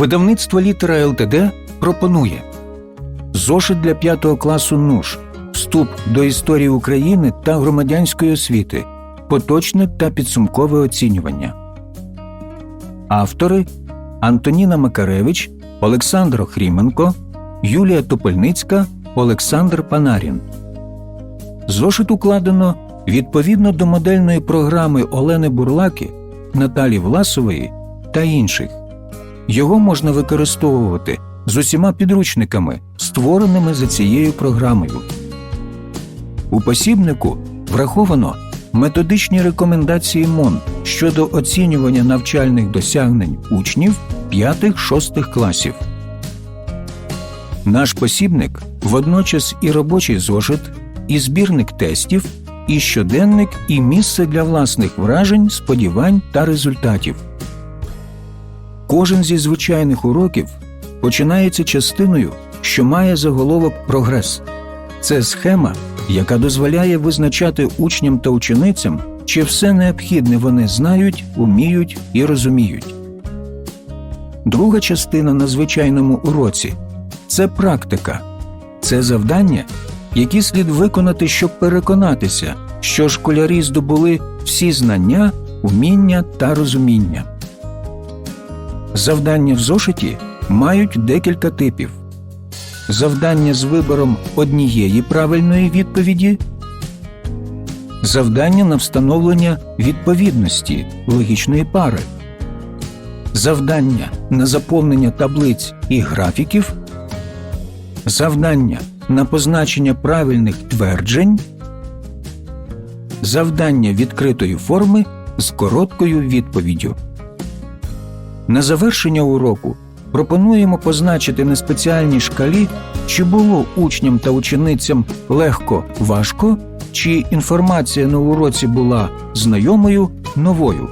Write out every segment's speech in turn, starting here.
Видавництво літера ЛТД пропонує зошит для 5 класу НУШ, вступ до історії України та громадянської освіти, поточне та підсумкове оцінювання. Автори Антоніна Макаревич, Олександр Хріменко, Юлія Топольницька, Олександр Панарін. Зошит укладено відповідно до модельної програми Олени Бурлаки, Наталі Власової та інших. Його можна використовувати з усіма підручниками, створеними за цією програмою. У посібнику враховано методичні рекомендації МОН щодо оцінювання навчальних досягнень учнів 5-6 класів. Наш посібник водночас і робочий зошит, і збірник тестів, і щоденник, і місце для власних вражень, сподівань та результатів. Кожен зі звичайних уроків починається частиною, що має заголовок Прогрес. Це схема, яка дозволяє визначати учням та ученицям, чи все необхідне вони знають, уміють і розуміють. Друга частина на звичайному уроці це практика, це завдання, які слід виконати, щоб переконатися, що школярі здобули всі знання, уміння та розуміння. Завдання в зошиті мають декілька типів: завдання з вибором однієї правильної відповіді, завдання на встановлення відповідності логічної пари, завдання на заповнення таблиць і графіків, завдання на позначення правильних тверджень, завдання відкритої форми з короткою відповіддю. На завершення уроку пропонуємо позначити на спеціальній шкалі, чи було учням та ученицям легко важко, чи інформація на уроці була знайомою новою.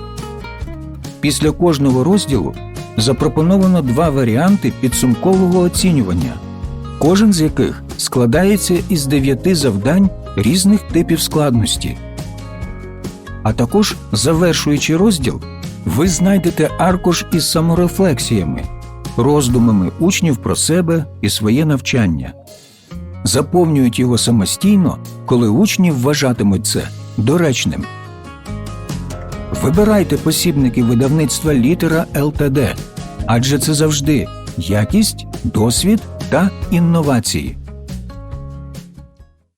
Після кожного розділу запропоновано два варіанти підсумкового оцінювання, кожен з яких складається із дев'яти завдань різних типів складності. А також, завершуючи розділ, ви знайдете аркуш із саморефлексіями, роздумами учнів про себе і своє навчання. Заповнюють його самостійно, коли учні вважатимуть це доречним. Вибирайте посібники видавництва літера ЛТД, адже це завжди якість, досвід та інновації.